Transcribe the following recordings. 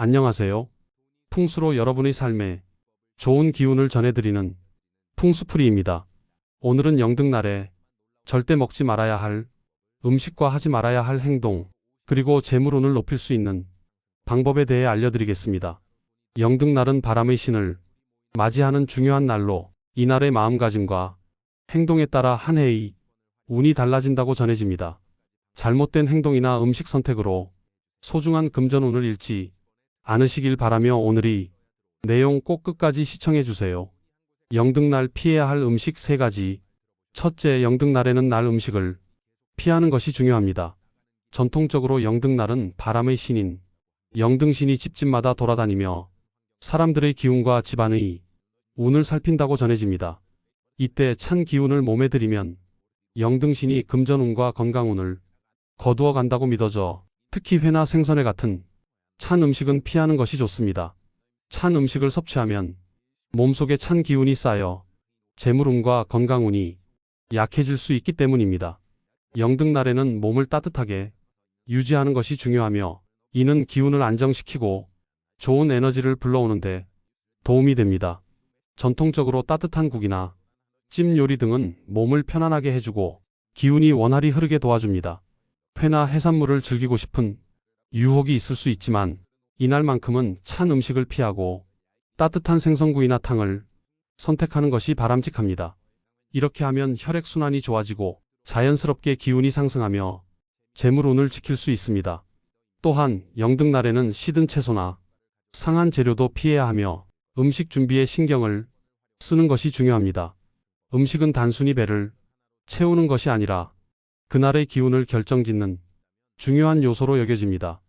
안녕하세요. 풍수로 여러분의 삶에 좋은 기운을 전해드리는 풍수풀이입니다. 오늘은 영등날에 절대 먹지 말아야 할 음식과 하지 말아야 할 행동, 그리고 재물운을 높일 수 있는 방법에 대해 알려드리겠습니다. 영등날은 바람의 신을 맞이하는 중요한 날로 이날의 마음가짐과 행동에 따라 한 해의 운이 달라진다고 전해집니다. 잘못된 행동이나 음식 선택으로 소중한 금전운을 잃지 않으시길 바라며 오늘이 내용 꼭 끝까지 시청해 주세요. 영등날 피해야 할 음식 3가지. 첫째, 영등날에는 날 음식을 피하는 것이 중요합니다. 전통적으로 영등날은 바람의 신인, 영등신이 집집마다 돌아다니며 사람들의 기운과 집안의 운을 살핀다고 전해집니다. 이때 찬 기운을 몸에 들이면 영등신이 금전운과 건강운을 거두어 간다고 믿어져 특히 회나 생선회 같은 찬 음식은 피하는 것이 좋습니다. 찬 음식을 섭취하면 몸속에 찬 기운이 쌓여 재물운과 건강운이 약해질 수 있기 때문입니다. 영등날에는 몸을 따뜻하게 유지하는 것이 중요하며 이는 기운을 안정시키고 좋은 에너지를 불러오는데 도움이 됩니다. 전통적으로 따뜻한 국이나 찜 요리 등은 몸을 편안하게 해주고 기운이 원활히 흐르게 도와줍니다. 회나 해산물을 즐기고 싶은 유혹이 있을 수 있지만 이날만큼은 찬 음식을 피하고 따뜻한 생선구이나 탕을 선택하는 것이 바람직합니다. 이렇게 하면 혈액순환이 좋아지고 자연스럽게 기운이 상승하며 재물운을 지킬 수 있습니다. 또한 영등날에는 시든 채소나 상한 재료도 피해야 하며 음식 준비에 신경을 쓰는 것이 중요합니다. 음식은 단순히 배를 채우는 것이 아니라 그날의 기운을 결정짓는 중요한 요소로 여겨집니다.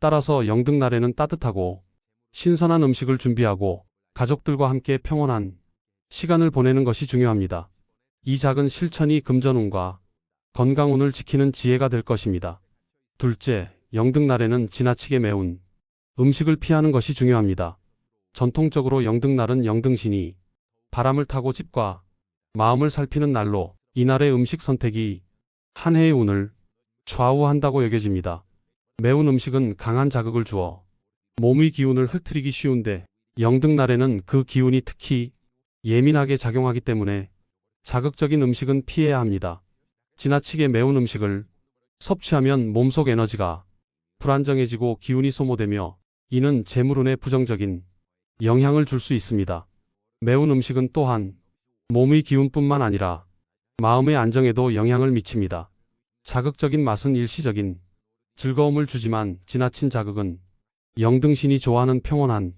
따라서 영등날에는 따뜻하고 신선한 음식을 준비하고 가족들과 함께 평온한 시간을 보내는 것이 중요합니다. 이 작은 실천이 금전운과 건강운을 지키는 지혜가 될 것입니다. 둘째, 영등날에는 지나치게 매운 음식을 피하는 것이 중요합니다. 전통적으로 영등날은 영등신이 바람을 타고 집과 마음을 살피는 날로 이날의 음식 선택이 한 해의 운을 좌우한다고 여겨집니다. 매운 음식은 강한 자극을 주어 몸의 기운을 흐트리기 쉬운데 영등날에는 그 기운이 특히 예민하게 작용하기 때문에 자극적인 음식은 피해야 합니다. 지나치게 매운 음식을 섭취하면 몸속 에너지가 불안정해지고 기운이 소모되며 이는 재물운에 부정적인 영향을 줄 수 있습니다. 매운 음식은 또한 몸의 기운뿐만 아니라 마음의 안정에도 영향을 미칩니다. 자극적인 맛은 일시적인 즐거움을 주지만 지나친 자극은 영등신이 좋아하는 평온한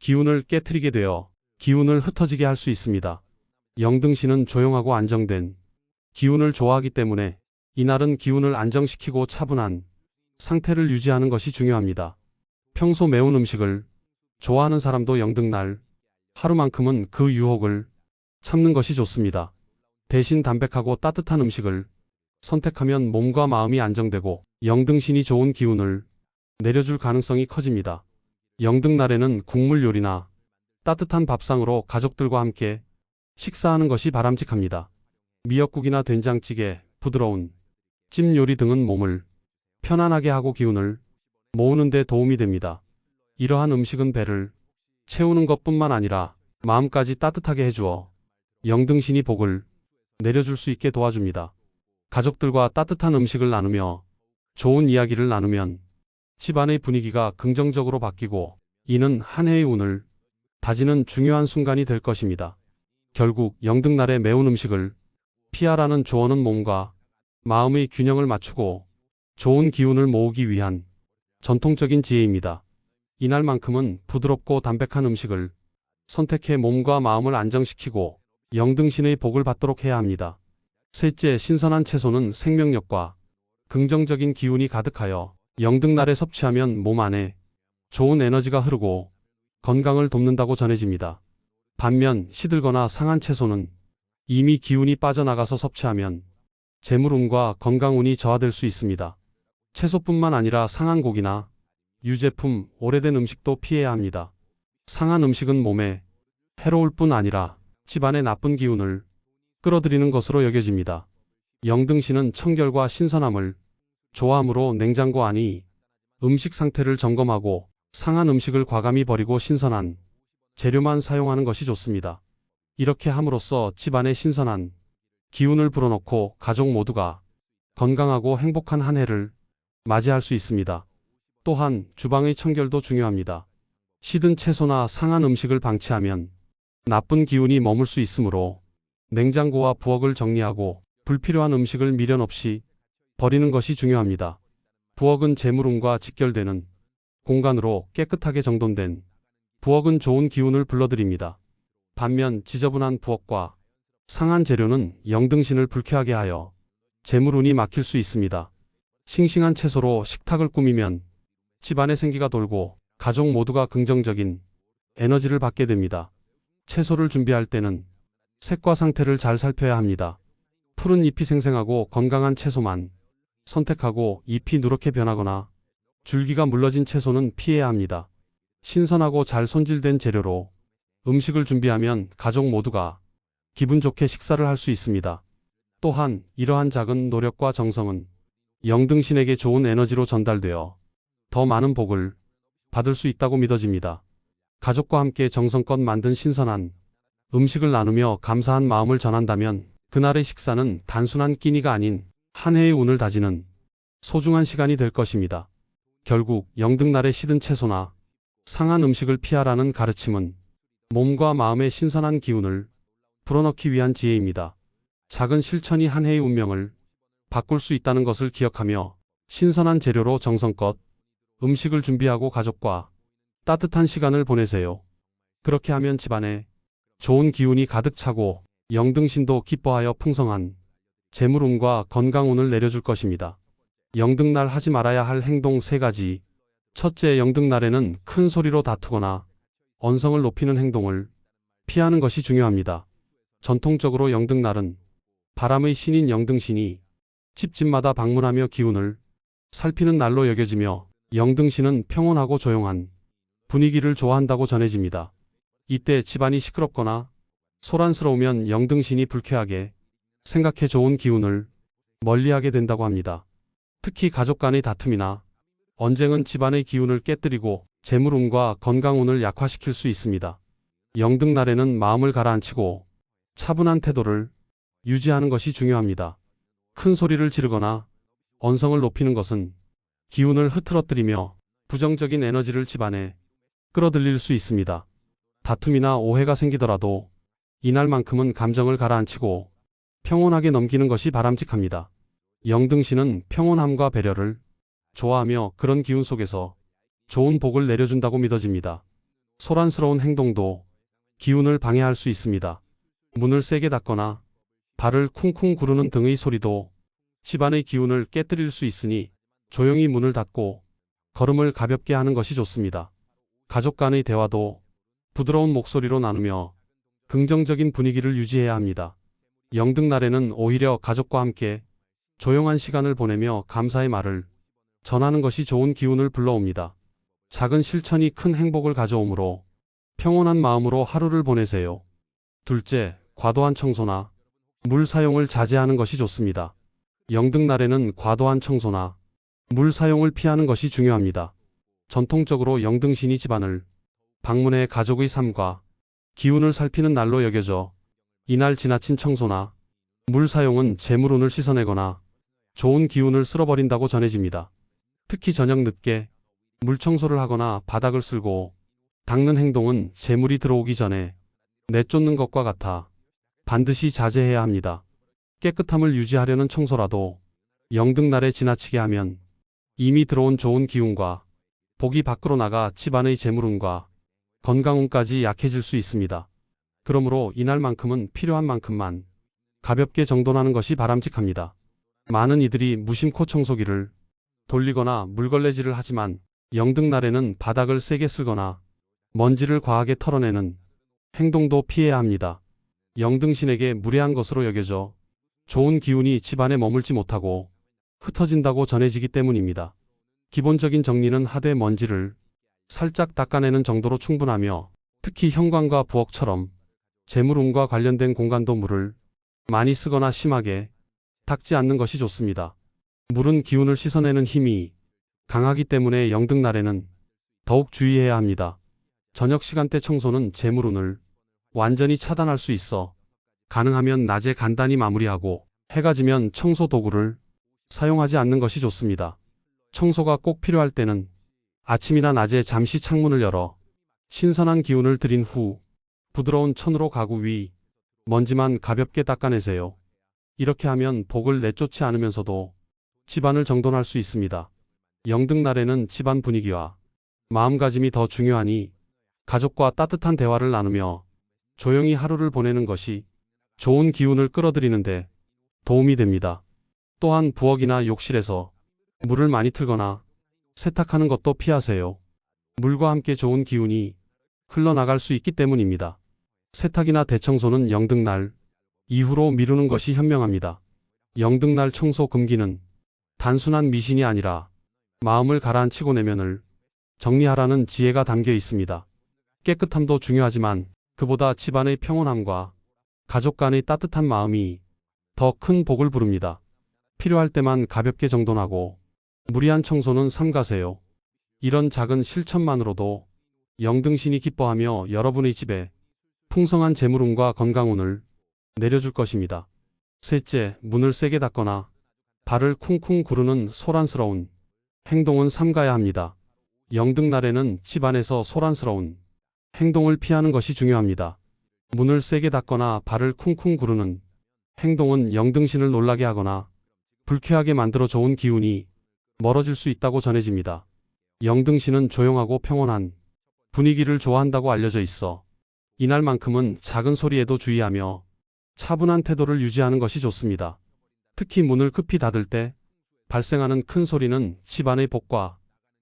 기운을 깨트리게 되어 기운을 흩어지게 할 수 있습니다. 영등신은 조용하고 안정된 기운을 좋아하기 때문에 이날은 기운을 안정시키고 차분한 상태를 유지하는 것이 중요합니다. 평소 매운 음식을 좋아하는 사람도 영등날 하루만큼은 그 유혹을 참는 것이 좋습니다. 대신 담백하고 따뜻한 음식을 선택하면 몸과 마음이 안정되고 영등신이 좋은 기운을 내려줄 가능성이 커집니다. 영등날에는 국물 요리나 따뜻한 밥상으로 가족들과 함께 식사하는 것이 바람직합니다. 미역국이나 된장찌개, 부드러운 찜 요리 등은 몸을 편안하게 하고 기운을 모으는 데 도움이 됩니다. 이러한 음식은 배를 채우는 것뿐만 아니라 마음까지 따뜻하게 해주어 영등신이 복을 내려줄 수 있게 도와줍니다. 가족들과 따뜻한 음식을 나누며 좋은 이야기를 나누면 집안의 분위기가 긍정적으로 바뀌고 이는 한 해의 운을 다지는 중요한 순간이 될 것입니다. 결국 영등날의 매운 음식을 피하라는 조언은 몸과 마음의 균형을 맞추고 좋은 기운을 모으기 위한 전통적인 지혜입니다. 이날만큼은 부드럽고 담백한 음식을 선택해 몸과 마음을 안정시키고 영등신의 복을 받도록 해야 합니다. 셋째, 신선한 채소는 생명력과 긍정적인 기운이 가득하여 영등날에 섭취하면 몸 안에 좋은 에너지가 흐르고 건강을 돕는다고 전해집니다. 반면 시들거나 상한 채소는 이미 기운이 빠져나가서 섭취하면 재물운과 건강운이 저하될 수 있습니다. 채소뿐만 아니라 상한 고기나 유제품, 오래된 음식도 피해야 합니다. 상한 음식은 몸에 해로울 뿐 아니라 집안의 나쁜 기운을 끌어들이는 것으로 여겨집니다. 영등신은 청결과 신선함을 좋아하므로 냉장고 안이 음식 상태를 점검하고 상한 음식을 과감히 버리고 신선한 재료만 사용하는 것이 좋습니다. 이렇게 함으로써 집안에 신선한 기운을 불어넣고 가족 모두가 건강하고 행복한 한 해를 맞이할 수 있습니다. 또한 주방의 청결도 중요합니다. 시든 채소나 상한 음식을 방치하면 나쁜 기운이 머물 수 있으므로 냉장고와 부엌을 정리하고 불필요한 음식을 미련 없이 버리는 것이 중요합니다. 부엌은 재물운과 직결되는 공간으로 깨끗하게 정돈된 부엌은 좋은 기운을 불러들입니다. 반면 지저분한 부엌과 상한 재료는 영등신을 불쾌하게 하여 재물운이 막힐 수 있습니다. 싱싱한 채소로 식탁을 꾸미면 집안에 생기가 돌고 가족 모두가 긍정적인 에너지를 받게 됩니다. 채소를 준비할 때는 색과 상태를 잘 살펴야 합니다. 푸른 잎이 생생하고 건강한 채소만 선택하고 잎이 누렇게 변하거나 줄기가 물러진 채소는 피해야 합니다. 신선하고 잘 손질된 재료로 음식을 준비하면 가족 모두가 기분 좋게 식사를 할 수 있습니다. 또한 이러한 작은 노력과 정성은 영등신에게 좋은 에너지로 전달되어 더 많은 복을 받을 수 있다고 믿어집니다. 가족과 함께 정성껏 만든 신선한 음식을 나누며 감사한 마음을 전한다면 그날의 식사는 단순한 끼니가 아닌 한 해의 운을 다지는 소중한 시간이 될 것입니다. 결국 영등날에 시든 채소나 상한 음식을 피하라는 가르침은 몸과 마음의 신선한 기운을 불어넣기 위한 지혜입니다. 작은 실천이 한 해의 운명을 바꿀 수 있다는 것을 기억하며 신선한 재료로 정성껏 음식을 준비하고 가족과 따뜻한 시간을 보내세요. 그렇게 하면 집안에 좋은 기운이 가득 차고 영등신도 기뻐하여 풍성한 재물운과 건강운을 내려줄 것입니다. 영등날 하지 말아야 할 행동 세 가지. 첫째, 영등날에는 큰 소리로 다투거나 언성을 높이는 행동을 피하는 것이 중요합니다. 전통적으로 영등날은 바람의 신인 영등신이 집집마다 방문하며 기운을 살피는 날로 여겨지며 영등신은 평온하고 조용한 분위기를 좋아한다고 전해집니다. 이때 집안이 시끄럽거나 소란스러우면 영등신이 불쾌하게 생각해 좋은 기운을 멀리하게 된다고 합니다. 특히 가족 간의 다툼이나 언쟁은 집안의 기운을 깨뜨리고 재물운과 건강운을 약화시킬 수 있습니다. 영등날에는 마음을 가라앉히고 차분한 태도를 유지하는 것이 중요합니다. 큰 소리를 지르거나 언성을 높이는 것은 기운을 흐트러뜨리며 부정적인 에너지를 집안에 끌어들일 수 있습니다. 다툼이나 오해가 생기더라도 이날만큼은 감정을 가라앉히고 평온하게 넘기는 것이 바람직합니다. 영등신은 평온함과 배려를 좋아하며 그런 기운 속에서 좋은 복을 내려준다고 믿어집니다. 소란스러운 행동도 기운을 방해할 수 있습니다. 문을 세게 닫거나 발을 쿵쿵 구르는 등의 소리도 집안의 기운을 깨뜨릴 수 있으니 조용히 문을 닫고 걸음을 가볍게 하는 것이 좋습니다. 가족 간의 대화도 부드러운 목소리로 나누며 긍정적인 분위기를 유지해야 합니다. 영등날에는 오히려 가족과 함께 조용한 시간을 보내며 감사의 말을 전하는 것이 좋은 기운을 불러옵니다. 작은 실천이 큰 행복을 가져오므로 평온한 마음으로 하루를 보내세요. 둘째, 과도한 청소나 물 사용을 자제하는 것이 좋습니다. 영등날에는 과도한 청소나 물 사용을 피하는 것이 중요합니다. 전통적으로 영등신이 집안을 방문해 가족의 삶과 기운을 살피는 날로 여겨져 이날 지나친 청소나 물 사용은 재물운을 씻어내거나 좋은 기운을 쓸어버린다고 전해집니다. 특히 저녁 늦게 물 청소를 하거나 바닥을 쓸고 닦는 행동은 재물이 들어오기 전에 내쫓는 것과 같아 반드시 자제해야 합니다. 깨끗함을 유지하려는 청소라도 영등날에 지나치게 하면 이미 들어온 좋은 기운과 복이 밖으로 나가 집안의 재물운과 건강운까지 약해질 수 있습니다. 그러므로 이날만큼은 필요한 만큼만 가볍게 정돈하는 것이 바람직합니다. 많은 이들이 무심코 청소기를 돌리거나 물걸레질을 하지만 영등날에는 바닥을 세게 쓸거나 먼지를 과하게 털어내는 행동도 피해야 합니다. 영등신에게 무례한 것으로 여겨져 좋은 기운이 집안에 머물지 못하고 흩어진다고 전해지기 때문입니다. 기본적인 정리는 하되 먼지를 살짝 닦아내는 정도로 충분하며 특히 현관과 부엌처럼 재물운과 관련된 공간도 물을 많이 쓰거나 심하게 닦지 않는 것이 좋습니다. 물은 기운을 씻어내는 힘이 강하기 때문에 영등날에는 더욱 주의해야 합니다. 저녁 시간대 청소는 재물운을 완전히 차단할 수 있어 가능하면 낮에 간단히 마무리하고 해가 지면 청소 도구를 사용하지 않는 것이 좋습니다. 청소가 꼭 필요할 때는 아침이나 낮에 잠시 창문을 열어 신선한 기운을 들인 후 부드러운 천으로 가구 위 먼지만 가볍게 닦아내세요. 이렇게 하면 복을 내쫓지 않으면서도 집안을 정돈할 수 있습니다. 영등날에는 집안 분위기와 마음가짐이 더 중요하니 가족과 따뜻한 대화를 나누며 조용히 하루를 보내는 것이 좋은 기운을 끌어들이는데 도움이 됩니다. 또한 부엌이나 욕실에서 물을 많이 틀거나 세탁하는 것도 피하세요. 물과 함께 좋은 기운이 흘러나갈 수 있기 때문입니다. 세탁이나 대청소는 영등날 이후로 미루는 것이 현명합니다. 영등날 청소 금기는 단순한 미신이 아니라 마음을 가라앉히고 내면을 정리하라는 지혜가 담겨 있습니다. 깨끗함도 중요하지만 그보다 집안의 평온함과 가족 간의 따뜻한 마음이 더 큰 복을 부릅니다. 필요할 때만 가볍게 정돈하고 무리한 청소는 삼가세요. 이런 작은 실천만으로도 영등신이 기뻐하며 여러분의 집에 풍성한 재물운과 건강운을 내려줄 것입니다. 셋째, 문을 세게 닫거나 발을 쿵쿵 구르는 소란스러운 행동은 삼가야 합니다. 영등날에는 집안에서 소란스러운 행동을 피하는 것이 중요합니다. 문을 세게 닫거나 발을 쿵쿵 구르는 행동은 영등신을 놀라게 하거나 불쾌하게 만들어 좋은 기운이 멀어질 수 있다고 전해집니다. 영등신은 조용하고 평온한 분위기를 좋아한다고 알려져 있어 이날만큼은 작은 소리에도 주의하며 차분한 태도를 유지하는 것이 좋습니다. 특히 문을 급히 닫을 때 발생하는 큰 소리는 집안의 복과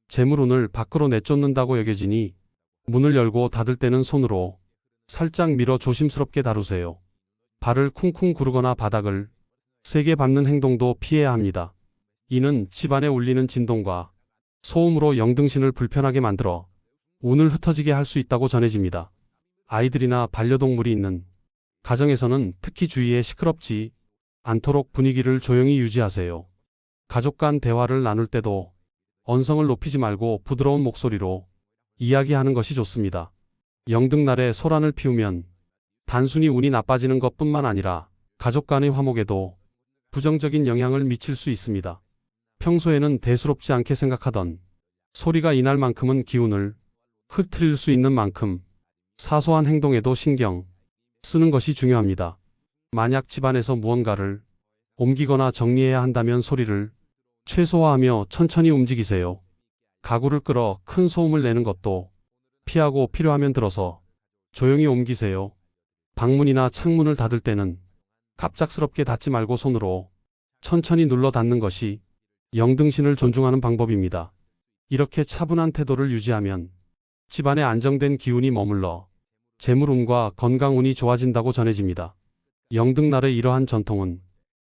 재물운을 밖으로 내쫓는다고 여겨지니 문을 열고 닫을 때는 손으로 살짝 밀어 조심스럽게 다루세요. 발을 쿵쿵 구르거나 바닥을 세게 밟는 행동도 피해야 합니다. 이는 집안에 울리는 진동과 소음으로 영등신을 불편하게 만들어 운을 흩어지게 할 수 있다고 전해집니다. 아이들이나 반려동물이 있는 가정에서는 특히 주의해 시끄럽지 않도록 분위기를 조용히 유지하세요. 가족 간 대화를 나눌 때도 언성을 높이지 말고 부드러운 목소리로 이야기하는 것이 좋습니다. 영등날에 소란을 피우면 단순히 운이 나빠지는 것뿐만 아니라 가족 간의 화목에도 부정적인 영향을 미칠 수 있습니다. 평소에는 대수롭지 않게 생각하던 소리가 이날만큼은 기운을 흐트릴 수 있는 만큼 사소한 행동에도 신경 쓰는 것이 중요합니다. 만약 집안에서 무언가를 옮기거나 정리해야 한다면 소리를 최소화하며 천천히 움직이세요. 가구를 끌어 큰 소음을 내는 것도 피하고 필요하면 들어서 조용히 옮기세요. 방문이나 창문을 닫을 때는 갑작스럽게 닫지 말고 손으로 천천히 눌러 닫는 것이 영등신을 존중하는 방법입니다. 이렇게 차분한 태도를 유지하면 집안에 안정된 기운이 머물러 재물운과 건강운이 좋아진다고 전해집니다. 영등날의 이러한 전통은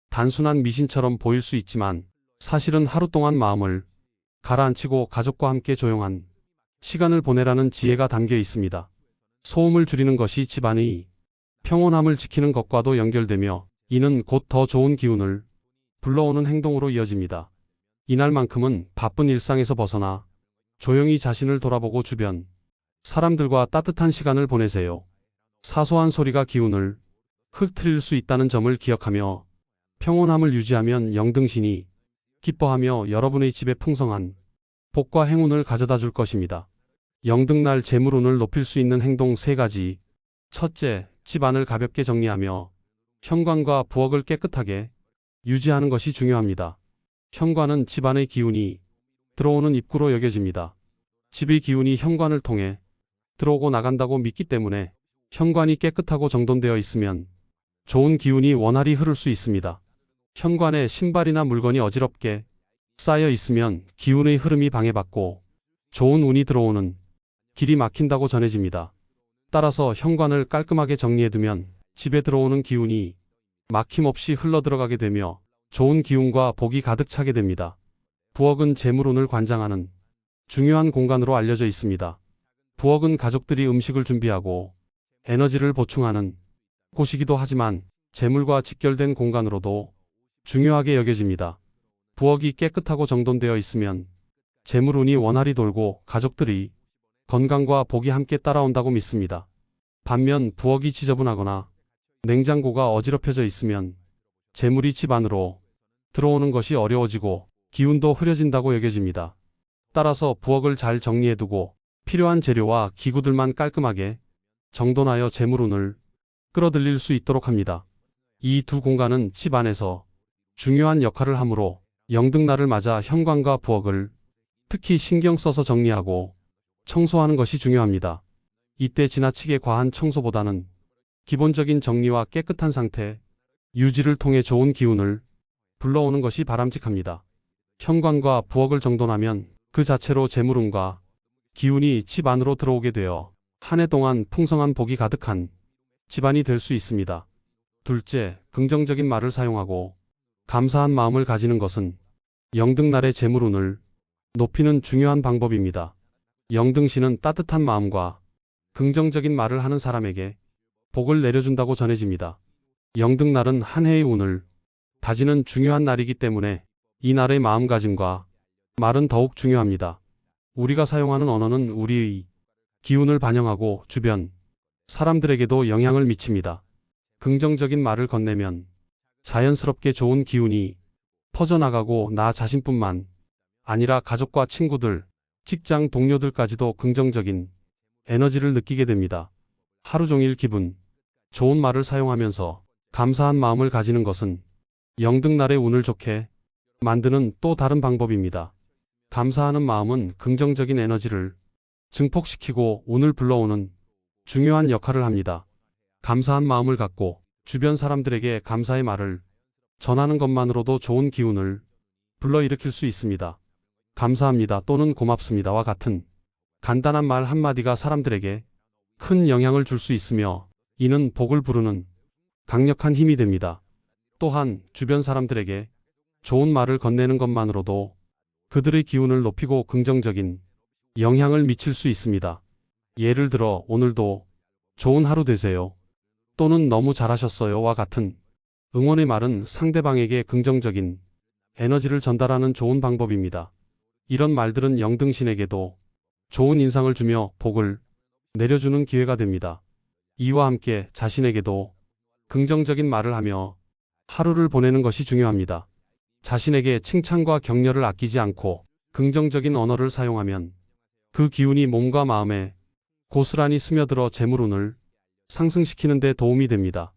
단순한 미신처럼 보일 수 있지만 사실은 하루 동안 마음을 가라앉히고 가족과 함께 조용한 시간을 보내라는 지혜가 담겨 있습니다. 소음을 줄이는 것이 집안의 평온함을 지키는 것과도 연결되며 이는 곧 더 좋은 기운을 불러오는 행동으로 이어집니다. 이날만큼은 바쁜 일상에서 벗어나 조용히 자신을 돌아보고 주변 사람들과 따뜻한 시간을 보내세요. 사소한 소리가 기운을 흩트릴 수 있다는 점을 기억하며 평온함을 유지하면 영등신이 기뻐하며 여러분의 집에 풍성한 복과 행운을 가져다 줄 것입니다. 영등날 재물운을 높일 수 있는 행동 3가지. 첫째, 집안을 가볍게 정리하며 현관과 부엌을 깨끗하게 유지하는 것이 중요합니다. 현관은 집안의 기운이 들어오는 입구로 여겨집니다. 집의 기운이 현관을 통해 들어오고 나간다고 믿기 때문에 현관이 깨끗하고 정돈되어 있으면 좋은 기운이 원활히 흐를 수 있습니다. 현관에 신발이나 물건이 어지럽게 쌓여 있으면 기운의 흐름이 방해받고 좋은 운이 들어오는 길이 막힌다고 전해집니다. 따라서 현관을 깔끔하게 정리해두면 집에 들어오는 기운이 막힘없이 흘러들어가게 되며 좋은 기운과 복이 가득 차게 됩니다. 부엌은 재물운을 관장하는 중요한 공간으로 알려져 있습니다. 부엌은 가족들이 음식을 준비하고 에너지를 보충하는 곳이기도 하지만 재물과 직결된 공간으로도 중요하게 여겨집니다. 부엌이 깨끗하고 정돈되어 있으면 재물운이 원활히 돌고 가족들이 건강과 복이 함께 따라온다고 믿습니다. 반면 부엌이 지저분하거나 냉장고가 어지럽혀져 있으면 재물이 집 안으로 들어오는 것이 어려워지고 기운도 흐려진다고 여겨집니다. 따라서 부엌을 잘 정리해두고 필요한 재료와 기구들만 깔끔하게 정돈하여 재물운을 끌어들일 수 있도록 합니다. 이 두 공간은 집 안에서 중요한 역할을 하므로 영등날을 맞아 현관과 부엌을 특히 신경 써서 정리하고 청소하는 것이 중요합니다. 이때 지나치게 과한 청소보다는 기본적인 정리와 깨끗한 상태, 유지를 통해 좋은 기운을 불러오는 것이 바람직합니다. 현관과 부엌을 정돈하면 그 자체로 재물운과 기운이 집 안으로 들어오게 되어 한 해 동안 풍성한 복이 가득한 집안이 될 수 있습니다. 둘째, 긍정적인 말을 사용하고 감사한 마음을 가지는 것은 영등날의 재물운을 높이는 중요한 방법입니다. 영등신은 따뜻한 마음과 긍정적인 말을 하는 사람에게 복을 내려준다고 전해집니다. 영등날은 한 해의 운을 다지는 중요한 날이기 때문에 이 날의 마음가짐과 말은 더욱 중요합니다. 우리가 사용하는 언어는 우리의 기운을 반영하고 주변 사람들에게도 영향을 미칩니다. 긍정적인 말을 건네면 자연스럽게 좋은 기운이 퍼져나가고 나 자신뿐만 아니라 가족과 친구들, 직장 동료들까지도 긍정적인 에너지를 느끼게 됩니다. 하루 종일 기분 좋은 말을 사용하면서 감사한 마음을 가지는 것은 영등날의 운을 좋게 만드는 또 다른 방법입니다. 감사하는 마음은 긍정적인 에너지를 증폭시키고 운을 불러오는 중요한 역할을 합니다. 감사한 마음을 갖고 주변 사람들에게 감사의 말을 전하는 것만으로도 좋은 기운을 불러일으킬 수 있습니다. 감사합니다 또는 고맙습니다와 같은 간단한 말 한마디가 사람들에게 큰 영향을 줄 수 있으며 이는 복을 부르는 강력한 힘이 됩니다. 또한 주변 사람들에게 좋은 말을 건네는 것만으로도 그들의 기운을 높이고 긍정적인 영향을 미칠 수 있습니다. 예를 들어 오늘도 좋은 하루 되세요. 또는 너무 잘하셨어요와 같은 응원의 말은 상대방에게 긍정적인 에너지를 전달하는 좋은 방법입니다. 이런 말들은 영등신에게도 좋은 인상을 주며 복을 내려주는 기회가 됩니다. 이와 함께 자신에게도 긍정적인 말을 하며 하루를 보내는 것이 중요합니다. 자신에게 칭찬과 격려를 아끼지 않고 긍정적인 언어를 사용하면 그 기운이 몸과 마음에 고스란히 스며들어 재물운을 상승시키는 데 도움이 됩니다.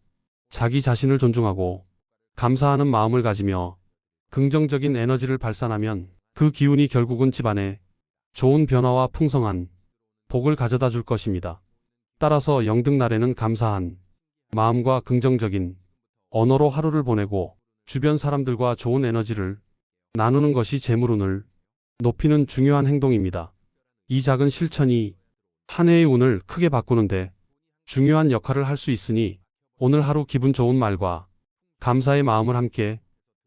자기 자신을 존중하고 감사하는 마음을 가지며 긍정적인 에너지를 발산하면 그 기운이 결국은 집안에 좋은 변화와 풍성한 복을 가져다 줄 것입니다. 따라서 영등날에는 감사한 마음과 긍정적인 언어로 하루를 보내고 주변 사람들과 좋은 에너지를 나누는 것이 재물운을 높이는 중요한 행동입니다. 이 작은 실천이 한 해의 운을 크게 바꾸는데 중요한 역할을 할 수 있으니 오늘 하루 기분 좋은 말과 감사의 마음을 함께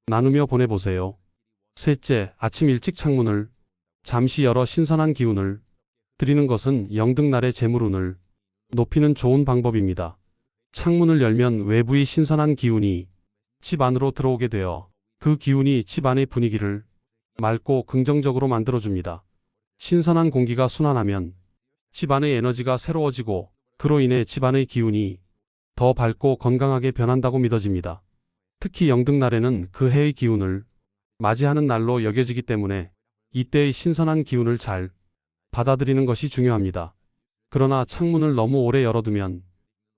나누며 보내보세요. 셋째, 아침 일찍 창문을 잠시 열어 신선한 기운을 드리는 것은 영등날의 재물운을 높이는 좋은 방법입니다. 창문을 열면 외부의 신선한 기운이 집 안으로 들어오게 되어 그 기운이 집 안의 분위기를 맑고 긍정적으로 만들어줍니다. 신선한 공기가 순환하면 집 안의 에너지가 새로워지고 그로 인해 집 안의 기운이 더 밝고 건강하게 변한다고 믿어집니다. 특히 영등날에는 그 해의 기운을 맞이하는 날로 여겨지기 때문에 이때의 신선한 기운을 잘 받아들이는 것이 중요합니다. 그러나 창문을 너무 오래 열어두면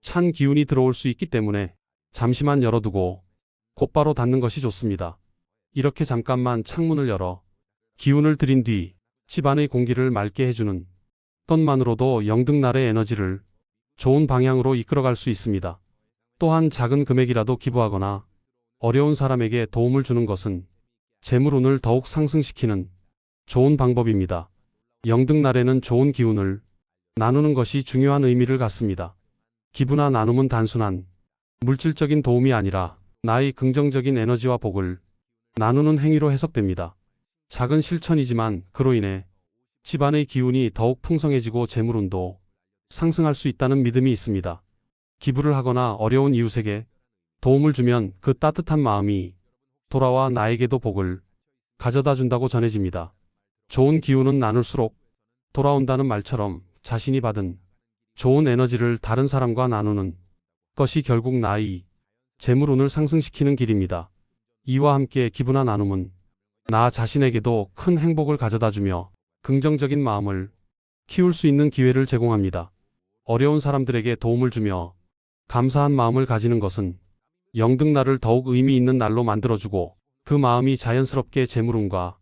찬 기운이 들어올 수 있기 때문에 잠시만 열어두고 곧바로 닫는 것이 좋습니다. 이렇게 잠깐만 창문을 열어 기운을 들인 뒤 집안의 공기를 맑게 해주는 것만으로도 영등날의 에너지를 좋은 방향으로 이끌어갈 수 있습니다. 또한 작은 금액이라도 기부하거나 어려운 사람에게 도움을 주는 것은 재물운을 더욱 상승시키는 좋은 방법입니다. 영등날에는 좋은 기운을 나누는 것이 중요한 의미를 갖습니다. 기부나 나눔은 단순한 물질적인 도움이 아니라 나의 긍정적인 에너지와 복을 나누는 행위로 해석됩니다. 작은 실천이지만 그로 인해 집안의 기운이 더욱 풍성해지고 재물운도 상승할 수 있다는 믿음이 있습니다. 기부를 하거나 어려운 이웃에게 도움을 주면 그 따뜻한 마음이 돌아와 나에게도 복을 가져다 준다고 전해집니다. 좋은 기운은 나눌수록 돌아온다는 말처럼 자신이 받은 좋은 에너지를 다른 사람과 나누는 것이 결국 나이, 재물운을 상승시키는 길입니다. 이와 함께 기부나 나눔은 나 자신에게도 큰 행복을 가져다 주며 긍정적인 마음을 키울 수 있는 기회를 제공합니다. 어려운 사람들에게 도움을 주며 감사한 마음을 가지는 것은 영등날을 더욱 의미 있는 날로 만들어주고 그 마음이 자연스럽게 재물운과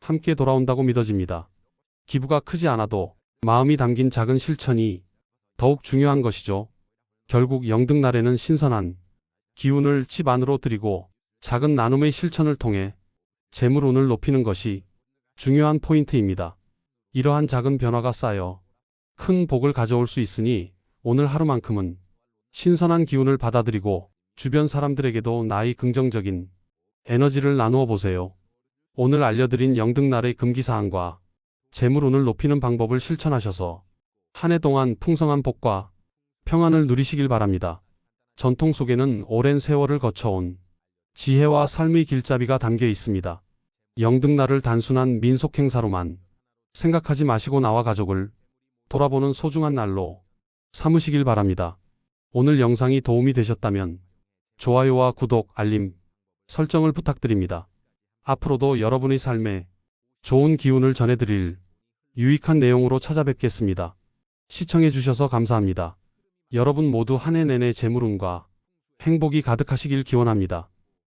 함께 돌아온다고 믿어집니다. 기부가 크지 않아도 마음이 담긴 작은 실천이 더욱 중요한 것이죠. 결국 영등날에는 신선한 기운을 집 안으로 들이고 작은 나눔의 실천을 통해 재물운을 높이는 것이 중요한 포인트입니다. 이러한 작은 변화가 쌓여 큰 복을 가져올 수 있으니 오늘 하루만큼은 신선한 기운을 받아들이고 주변 사람들에게도 나의 긍정적인 에너지를 나누어 보세요. 오늘 알려드린 영등날의 금기사항과 재물운을 높이는 방법을 실천하셔서 한 해 동안 풍성한 복과 평안을 누리시길 바랍니다. 전통 속에는 오랜 세월을 거쳐온 지혜와 삶의 길잡이가 담겨 있습니다. 영등날을 단순한 민속 행사로만 생각하지 마시고 나와 가족을 돌아보는 소중한 날로 삼으시길 바랍니다. 오늘 영상이 도움이 되셨다면 좋아요와 구독, 알림, 설정을 부탁드립니다. 앞으로도 여러분의 삶에 좋은 기운을 전해드릴 유익한 내용으로 찾아뵙겠습니다. 시청해주셔서 감사합니다. 여러분 모두 한 해 내내 재물운과 행복이 가득하시길 기원합니다.